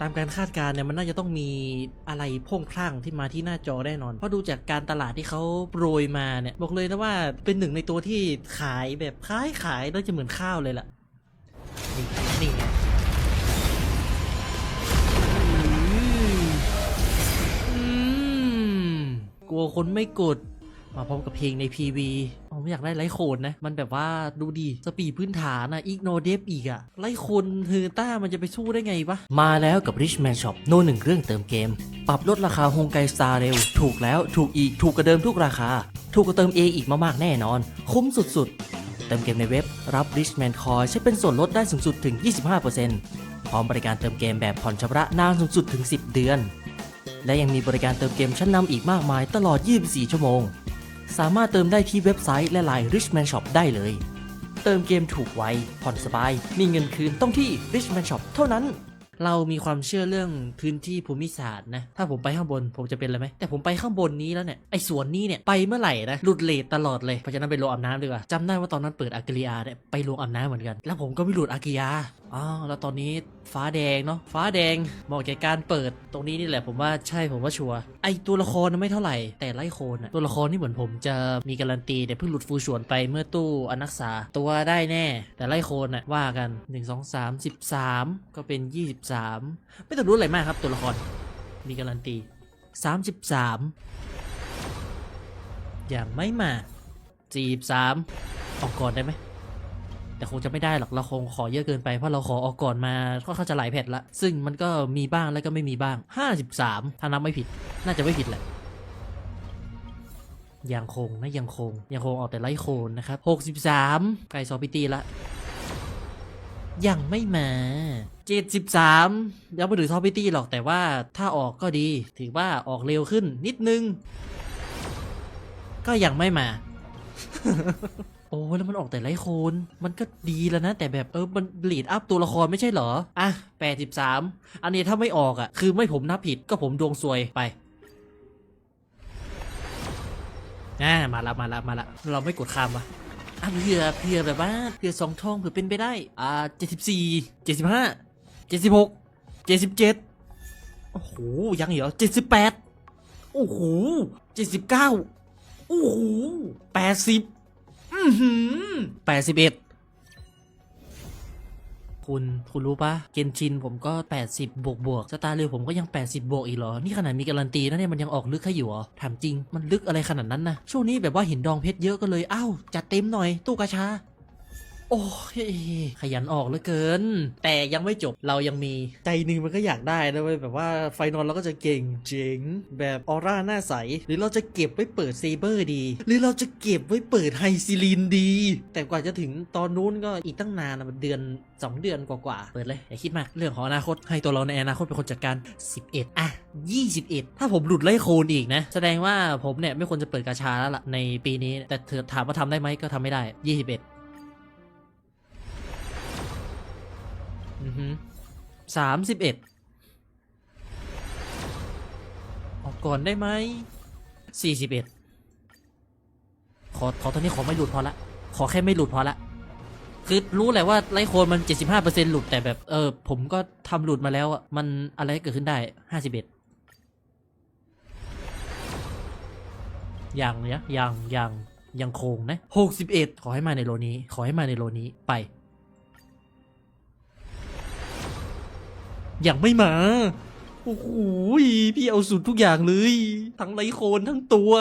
ตามการคาดการณ์เนี่ยมันน่าจะต้องมีอะไรพ่งพรั่งที่มาที่หน้าจอแน่นอน เพราะดูจากการตลาดที่เขาโปรยมาเนี่ย บอกเลยนะว่าเป็นหนึ่งในตัวที่ขายแบบขายขายน่าจะเหมือนข้าวเลยล่ะ นี่นี่ไงกลัวคนไม่กด มาพร้อมกับเพลงใน PV อ๋ อไม่อยากได้ไลโคนนะ มันแบบว่าดูดีสปีดพื้นฐานอะอีกโนเดฟอีกอะไลโคนเฮอร์ต้ามันจะไปสู้ได้ไงวะมาแล้วกับ Richman Shop โนหนึ่งเครื่องเติมเกม ปรับลดราคาฮงไกสตาร์เร็ว ถูกแล้วถูกอีกถูกกว่าเดิมทุกราคา ถูกกว่าเติมเออีกมากๆแน่นอน คุ้มสุดๆ เติมเกมในเว็บรับ Richman Coin ใช้เป็นส่วนลดได้สูงสุดถึง 25%พร้อมบริการเติมเกมแบบผ่อนชำระนานสูงสุดถึง 10 เดือน และยังมีบริการเติมเกมชั้นนำอีกมากมายตลอด 24 ชั่วโมง สามารถเติมได้ที่เว็บไซต์และไลน์ Richman Shop ได้เลย เติมเกมถูกไว ผ่อนสบาย มีเงินคืนต้องที่ Richman Shop เท่านั้น เรามีความเชื่อเรื่องพื้นที่ภูมิศาสตร์นะ ถ้าผมไปข้างบนผมจะเป็นอะไรไหม แต่ผมไปข้างบนนี้แล้วเนี่ย ไอ้สวนนี้เนี่ย ไปเมื่อไหร่นะ หลุดเลทตลอดเลย เพราะฉะนั้นไปโรงอาบน้ำดีกว่าจำได้ว่าตอนนั้นเปิดอากิริยาเนี่ย ไปโรงอาบน้ำเหมือนกัน แล้วผมก็ไม่หลุดอากิริยาอ๋อแล้วตอนนี้ ฟ้าแดงเนาะฟ้าแดงเหมาะแก่การเปิดตรงนี้นี่แหละผมว่าใช่ผมว่าชัวร์ไอตัวละครไม่เท่าไหร่แต่ไล่โคนอะตัวละครนี่เหมือนผมจะมีการันตีแต่เพิ่งหลุดฟูชวนไปเมื่อตู้อนักษาตัวได้แน่ แต่ไล่โคนอะว่ากัน 1 2 3 13 ก็เป็น 23 ไม่ต้องรู้อะไรมากครับตัวละครมีการันตี 33 อย่างไม่มา43ออกก่อนได้ไหม แต่คงจะไม่ได้หรอกเราคงขอเยอะเกินไปเพราะเราขอออกก่อนมาก็เข้าจะหลายแพทละ ซึ่งมันก็มีบ้างแล้วก็ไม่มีบ้าง 53 ถ้านับไม่ผิด น่าจะไม่ผิดแหละยังคงนะยังคงยังคงออกแต่ไลท์โคนนะครับ 63 ไก่ซอปิตีละ ยังไม่มา73ยังไม่ถึงซอปิตีหรอกแต่ว่าถ้าออกก็ดี ถือว่าออกเร็วขึ้นนิดนึง ก็ยังไม่มา โอ้แล้วมันออกแต่ไลโคน มันก็ดีแล้วนะ แต่แบบเออมันลีดอัพตัวละครไม่ใช่เหรอ อะ 83 อันนี้ถ้าไม่ออกอะ คือไม่ผมนับผิดก็ผมดวงซวยไปอ่ามาละมาละมาละเราไม่กดข้ามวะอะเผื่อเผื่อแบบว่าเผื่อสองทองเผื่อเป็นไปได้ อ่า74 75 76 77โอ้โหยังเหรอ78โอ้โห79โอ้โห80อือหือ แปดสิบเอ็ดคุณ คุณรู้ปะเกนชินผมก็ 80 บวกบวกสตาร์เรลผมก็ยัง 80 บวกอีกเหรอ นี่ขนาดมีการันตีนะเนี่ยมันยังออกลึกให้อยู่เหรอถามจริง มันลึกอะไรขนาดนั้นนะ ช่วงนี้แบบว่าหินดองเพชรเยอะก็เลย อ้าว จัดเต็มหน่อย ตู้กระชา โอ้ยขยันออกเหลือเกิน แต่ยังไม่จบเรายังมีใจหนึ่งมันก็อยากได้นะเว้ยแบบว่าไฟนอลเราก็จะเก่งเจ๋งแบบออร่าหน้าใส หรือเราจะเก็บไว้เปิดเซเบอร์ดี หรือเราจะเก็บไว้เปิดไฮซิลินดี แต่กว่าจะถึงตอนนู้นก็อีกตั้งนานนะมันเดือน 2 เดือนกว่าๆเปิดเลยอย่าคิดมากเรื่องของอนาคตให้ตัวเราในอนาคตเป็นคนจัดการ 11 อะ 21 ถ้าผมหลุดไล่โคนอีกนะ แสดงว่าผมเนี่ยไม่ควรจะเปิดกาชาแล้วล่ะในปีนี้ แต่เธอถามว่าทำได้ไหมก็ทำไม่ได้ 21 สามสิบเอ็ดออกก่อนได้ไหมสี่สิบเอ็ดขอขอตอนนี้ขอไม่หลุดพอละ ขอแค่ไม่หลุดพอละ คือรู้แหละว่าไลโคนมันเจ็ดสิบห้าเปอร์เซ็นหลุดแต่แบบ เออ ผมก็ทำหลุดมาแล้วอะ มันอะไรเกิดขึ้นได้ห้าสิบเอ็ดอยังเนี่ยอยังอยังยังโคงนะหกสิบเอ็ดขอให้มาในโลนี้ ขอให้มาในโลนี้ไป ยังไม่มา โอ้โหพี่เอาสุดทุกอย่างเลย ทั้งไลโคนทั้งตัว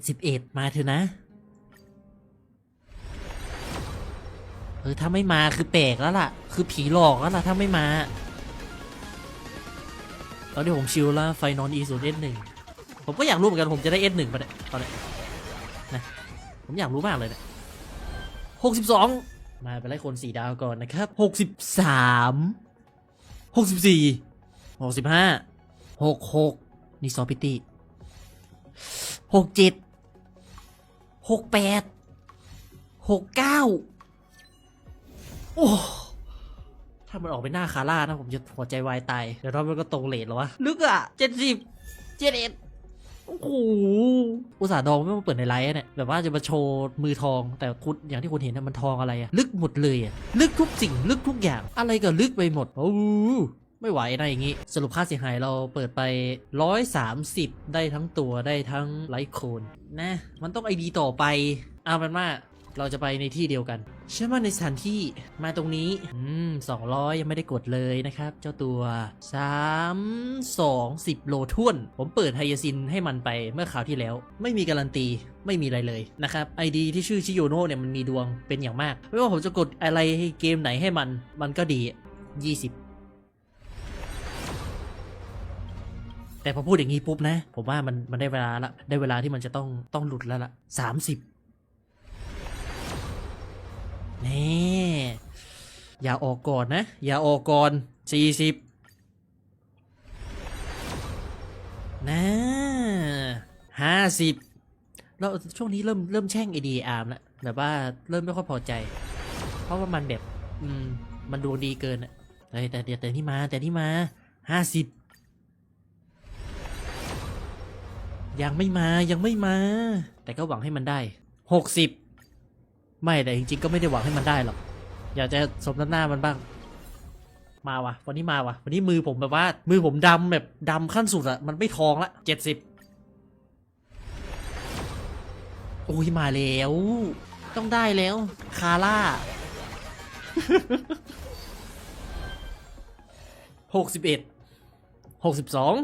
71 มาเถอะนะ เออถ้าไม่มาคือแปลกแล้วล่ะ คือผีหลอกแล้วล่ะถ้าไม่มา ตอนนี้ผมชิลล้วไฟนอนอีศูนย์เอสหนึ่งผมก็อยากรู้เหมือนกันผมจะได้เอสหนึ่งปะเนี่ยตอนเนี้ยนะผมอยากรู้มากเลยเนี่ยหกสิบสองมาไปไล่คนสี่ดาวก่อนนะครับหกสิบสาม หกสิบสี่หกสิบห้าหกหกนี่ซอพิตี้หกเจ็ดหกแปดหกเก้าโอ้ถ้ามันออกไปหน้าคาร่านะผมจะหัวใจวายตาย เดี๋ยวรอบมันก็ตรงเลทแล้ววะ ลึกอะเจ็ดสิบเจ็ดเอ็ด โอ้โหอุตส่าห์ดองไม่มาเปิดในไลฟ์เนี่ยแบบว่าจะมาโชว์มือทองแต่คุณอย่างที่คุณเห็นนะมันทองอะไรอะลึกหมดเลยอะลึกทุกสิ่งลึกทุกอย่าง อะไรก็ลึกไปหมดโอ้โหไม่ไหวนะอย่างนี้ สรุปค่าเสียหายเราเปิดไป 130 ได้ทั้งตัวได้ทั้งไลท์โคนนะ มันต้องไอดีต่อไปเอาเป็นว่า เราจะไปในที่เดียวกันเชื่อมั่นในสถานที่มาตรงนี้ อืม200ยังไม่ได้กดเลยนะครับ เจ้าตัว3 2 10โลทุ่นผมเปิดไฮยาซินให้มันไปเมื่อคราวที่แล้ว ไม่มีการันตีไม่มีอะไรเลยนะครับ ID ที่ชื่อชิโยโนะเนี่ยมันมีดวงเป็นอย่างมาก ไม่ว่าผมจะกดอะไรให้เกมไหนให้มัน มันก็ดี 20แต่พอพูดอย่างนี้ปุ๊บนะ ผมว่ามันมันได้เวลาละ ได้เวลาที่มันจะต้องต้องหลุดแล้วละสามสิบ นี่อย่าออกก่อนนะ อย่าออกก่อนสี่สิบนะห้าสิบแล้วช่วงนี้เริ่มเริ่มแช่งไอดีอาร์มแล้วแบบว่าเริ่มไม่ค่อยพอใจ เพราะว่ามันแบบอืมมันดวงดีเกินอะเฮ้ยแต่แต่ที่มาแต่ที่มาห้าสิบยังไม่มายังไม่มา แต่ก็หวังให้มันได้หกสิบ ไม่แต่จริงๆก็ไม่ได้หวังให้มันได้หรอก อยากจะสมน้ำหน้ามันบ้าง มาวะวันนี้มาวะวันนี้มือผมแบบว่า มือผมดำแบบดำขั้นสุดอะมันไม่ทองละเจ็ดสิบโอ้ยมาแล้ว ต้องได้แล้ว คาร่าหกสิบเอ็ดหกสิบสอง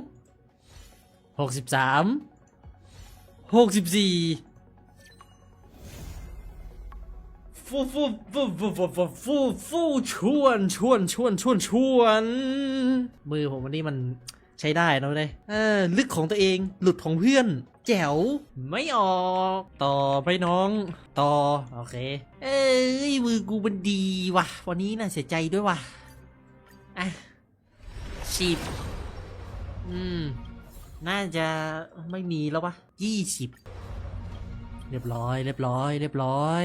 หกสิบสามหกสิบสี่ ฟูฟูฟูฟูฟูฟูฟูฟูชวนชวนชวนชวนชวน มือผมวันนี้มันใช้ได้นะเลยเออลึกของตัวเองหลุดของเพื่อน แจ๋วไม่ออก ต่อไปน้อง ต่อ โอเค เอ้ยมือกูมันดีว่ะ วันนี้น่าเสียใจด้วยว่ะอะสิบอืม น่าจะไม่มีแล้ววะยี่สิบเรียบร้อย เรียบร้อย เรียบร้อย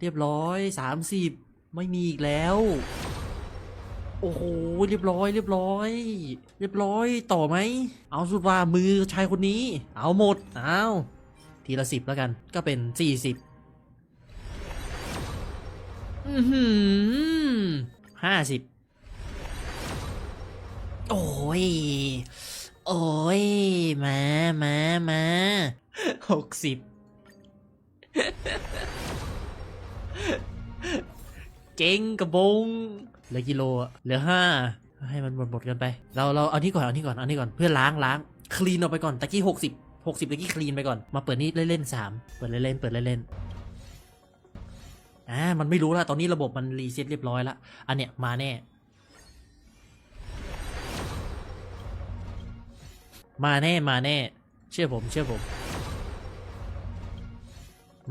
เรียบร้อยสามสิบไม่มีอีกแล้ว โอ้โห เรียบร้อย เรียบร้อย เรียบร้อย ต่อไหม เอาสุดว่ามือชายคนนี้ เอาหมด เอาทีละสิบแล้วกัน ก็เป็นสี่สิบอือหือห้าสิบโอ้ย โอ้ย มา มา มาหกสิบ เจ๊งกระบงเหลือกิโลอะเหลือห้าให้มันหมดหมดกันไป เราเราเอานี่ก่อนเอานี่ก่อนเอานี่ก่อนเพื่อล้างล้างคลีนออกไปก่อนตะกี้หกสิบหกสิบตะกี้คลีนไปก่อนมาเปิดนี่เล่นๆสามเปิดเล่นๆเปิดเล่นๆอ่ามันไม่รู้ละตอนนี้ระบบมันรีเซ็ตเรียบร้อยละอันเนี้ยมาแน่ มาแน่มาแน่ เชื่อผมเชื่อผม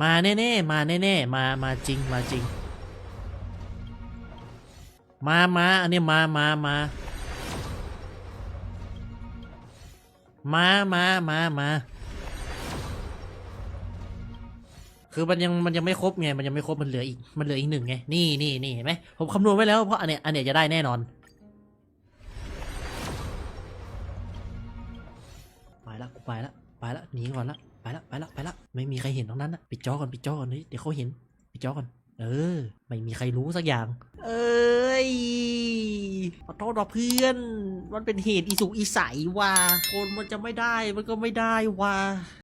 มาแน่ๆมาแน่ๆมามาจริงมาจริง มามาอันนี้มามามามามามามาคือมันยังมันยังไม่ครบไง มันยังไม่ครบ มันเหลืออีก มันเหลืออีกหนึ่งไง นี่นี่นี่เห็นไหมผมคำนวณไว้แล้วเพราะอันเนี้ยอันเนี้ยจะได้แน่นอน ไปละกูไปละไปละหนีก่อนละไปละไปละไปละไม่มีใครเห็นตรงนั้นนะปิดจอก่อนปิดจอก่อนเฮ้ยเดี๋ยวเขาเห็นปิดจอก่อน เออ ไม่มีใครรู้สักอย่าง เอ้ยขอโทษนะเพื่อน มันเป็นเหตุอีสุกอีใสว่ะคนมันจะไม่ได้มันก็ไม่ได้ว่ะ